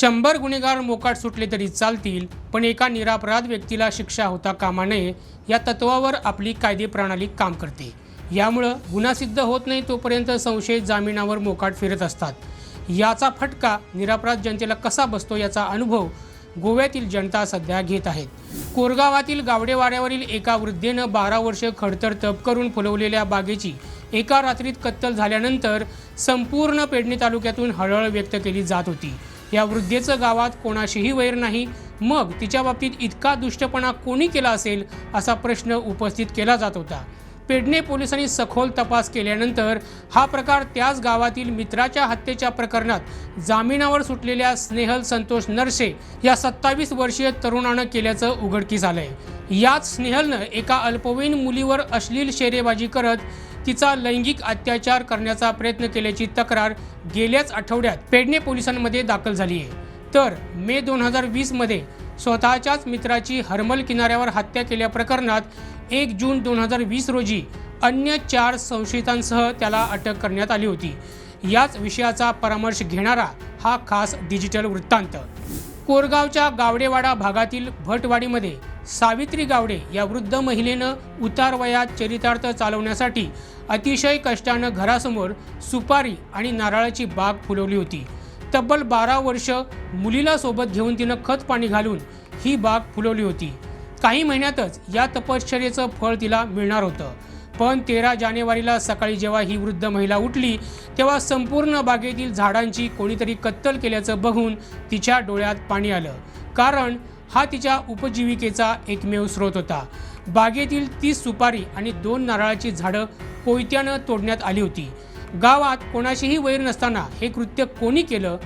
शंभर गुन्हेगार मोकाट सुटले तरी चालतील पण एका निरापराध व्यक्तीला शिक्षा होता कामा नये या तत्वावर आपली कायदे प्रणाली काम करते. यामुळं गुन्हा सिद्ध होत नाही तोपर्यंत संशयित जामिनावर मोकाट फिरत असतात. याचा फटका निरापराध जनतेला कसा बसतो याचा अनुभव गोव्यातील जनता सध्या घेत आहेत. कोरगावातील गावडेवाड्यावरील एका वृद्धेनं बारा वर्ष खडतर तप करून फुलवलेल्या बागेची एका रात्रीत कत्तल झाल्यानंतर संपूर्ण पेडणे तालुक्यातून हळहळ व्यक्त केली जात होती. या वृद्धेचं गावात कोणाशीही वैर नाही. मग तिच्या बाबतीत इतका दुष्टपणा कोणी केला असेल असा प्रश्न उपस्थित केला जात होता. पेडणे पोलिसांनी सखोल तपास केल्यानंतर हा प्रकार त्याच गावातील मित्राच्या हत्येच्या प्रकरणात जामिनावर सुटलेल्या स्नेहल संतोष नरसे या सत्तावीस वर्षीय तरुणानं केल्याचं उघडकीस आलंय. याच स्नेहलनं एका अल्पवयीन मुलीवर अश्लील शेरेबाजी करत तिचा लैंगिक अत्याचार करण्याचा प्रयत्न केल्याची तक्रार गेल्याच आठवड्यात पेडणे पोलिसांमध्ये दाखल झाली आहे. तर मे दोन हजार वीसमध्ये स्वतःच्याच मित्राची हरमल किनाऱ्यावर हत्या केल्या प्रकरणात एक जून दोन हजार वीस रोजी अन्य चार संशयितांसह त्याला अटक करण्यात आली होती. याच विषयाचा परामर्श घेणारा हा खास डिजिटल वृत्तांत. कोरगावच्या गावडेवाडा भागातील भटवाडीमध्ये सावित्री गावडे या वृद्ध महिलेनं उतार वयात चरितार्थ चालवण्यासाठी अतिशय कष्टानं घरासमोर सुपारी आणि नारळाची बाग फुलवली होती. तब्बल बारा वर्ष मुलीला सोबत घेऊन तिनं खत पाणी घालून ही बाग फुलवली होती. काही महिन्यातच या तपश्चर्येचं फळ तिला मिळणार होतं. पण तेरा जानेवारीला सकाळी जेव्हा ही वृद्ध महिला उठली तेव्हा संपूर्ण बागेतील झाडांची कोणीतरी कत्तल केल्याचं बघून तिच्या डोळ्यात पाणी आलं. कारण हा तिच्या उपजीविकेचा एकमेव स्रोत होता. बागेतील तीस सुपारी आणि दोन नारळाची झाडं कोयत्यानं तोडण्यात आली होती. गावात कोणाशीही वैर नसताना हे कृत्य कोणी केलं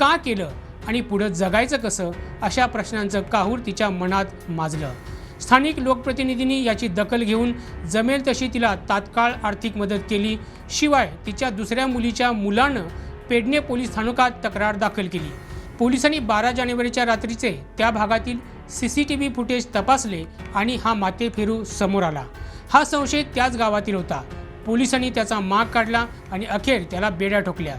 का केलं आणि पुढं जगायचं कसं अशा प्रश्नांचं काहूर तिच्या मनात माजलं. स्थानिक लोकप्रतिनिधींनी याची दखल घेऊन जमेल तशी तिला तात्काळ आर्थिक मदत केली शिवाय तिच्या दुसऱ्या मुलीच्या मुलानं पेडणे पोलीस स्थानकात तक्रार दाखल केली. पोलिसांनी बारा जानेवारीच्या रात्रीचे त्या भागातील C C T V footage तपासले आणि हा मातेफिरू समोर आला. हा संशय त्याच गावातील होता. पोलिसांनी त्याचा माग काढला आणि अखेर त्याला बेड्या ठोकल्या.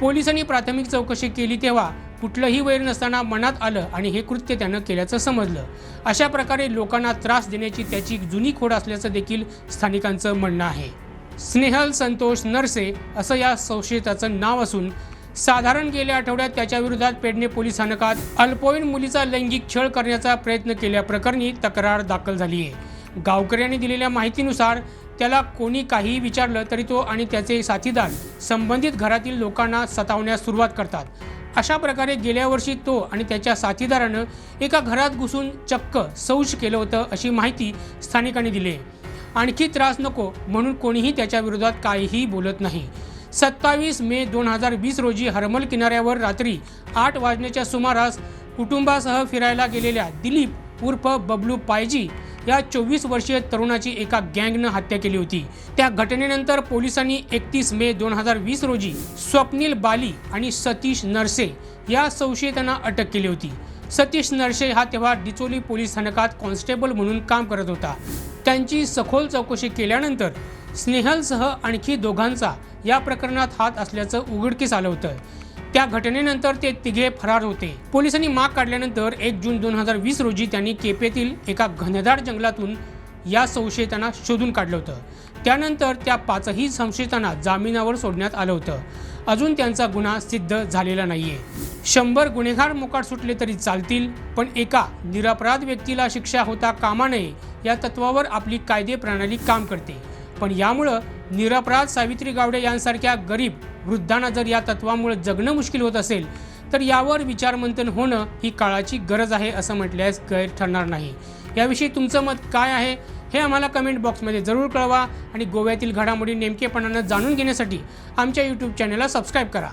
पोलिसांनी प्राथमिक चौकशी केली तेव्हा कुठलंही वैर नसताना मनात आलं आणि हे कृत्य त्यानं केल्याचं समजलं. अशा प्रकारे लोकांना त्रास देण्याची त्याची जुनी खोड असल्याचं देखील स्थानिकांचं म्हणणं आहे. स्नेहल संतोष नरसे असं या संशयिताचं नाव असून साधारण गेल्या आठवड्यात त्याच्या विरोधात पेडणे पोलीस स्थानकात अल्पवयीन मुलीचा लैंगिक छळ करण्याचा प्रयत्न केल्याप्रकरणी तक्रार दाखल झाली आहे. गावकऱ्यांनी दिलेल्या माहितीनुसार त्याला कोणी काहीही विचारलं तरी तो आणि त्याचे साथीदार संबंधित घरातील लोकांना सतावण्यास सुरुवात करतात. अशा प्रकारे गेल्या वर्षी तो आणि त्याच्या साथीदारानं एका घरात घुसून चक्क सौश केलं होतं अशी माहिती स्थानिकांनी दिली आहे. आणखी त्रास नको म्हणून कोणीही त्याच्या विरोधात काहीही बोलत नाही. सत्तावीस मे दोन हजार वीस रोजी हरमल किनाऱ्यावर रात्री आठ वाजण्याच्या सुमारास कुटुंबासह फिरायला गेलेल्या दिलीप उर्फ बबलू पायजी या चोवीस वर्षीय तरुणाची एका गँगनं हत्या केली होती. त्या घटनेनंतर पोलिसांनी एकतीस मे दोन हजार वीस रोजी स्वप्नील बाली आणि सतीश नरसे या संशयितांना अटक केली होती. सतीश नरसे हा तेव्हा डिचोली पोलीस स्थानकात कॉन्स्टेबल म्हणून काम करत होता. त्यांची सखोल चौकशी केल्यानंतर स्नेहलसह आणखी दोघांचा या प्रकरणात हात असल्याचं उघडकीस आलं होतं. त्या घटनेनंतर ते तिघे फरार होते. पोलिसांनी माग काढल्यानंतर एक जून दोन हजार वीस रोजी त्यांनी केपेतील एका घनदाट जंगलातून या संशयितांना शोधून काढलं होतं. त्यानंतर त्या पाचही संशयितांना जामिनावर सोडण्यात आलं होतं. अजून त्यांचा गुन्हा सिद्ध झालेला नाहीये. शंभर गुन्हेगार मोकाट सुटले तरी चालतील पण एका निरपराध व्यक्तीला शिक्षा होता कामा नये या तत्वावर आपली कायदे प्रणाली काम करते. पण यामुळं निरपराध सावित्री गावडे यांसारख्या गरीब वृद्धांना जर या तत्वामुळे जगणं मुश्किल होत असेल तर यावर विचारमंथन होणं ही काळाची गरज आहे असं म्हटल्यास गैर ठरणार नाही. याविषयी तुमचं मत काय आहे हे आम्हाला कमेंट बॉक्समध्ये जरूर कळवा आणि गोव्यातील घडामोडी नेमकेपणानं जाणून घेण्यासाठी आमच्या यूट्यूब चॅनलला सबस्क्राईब करा.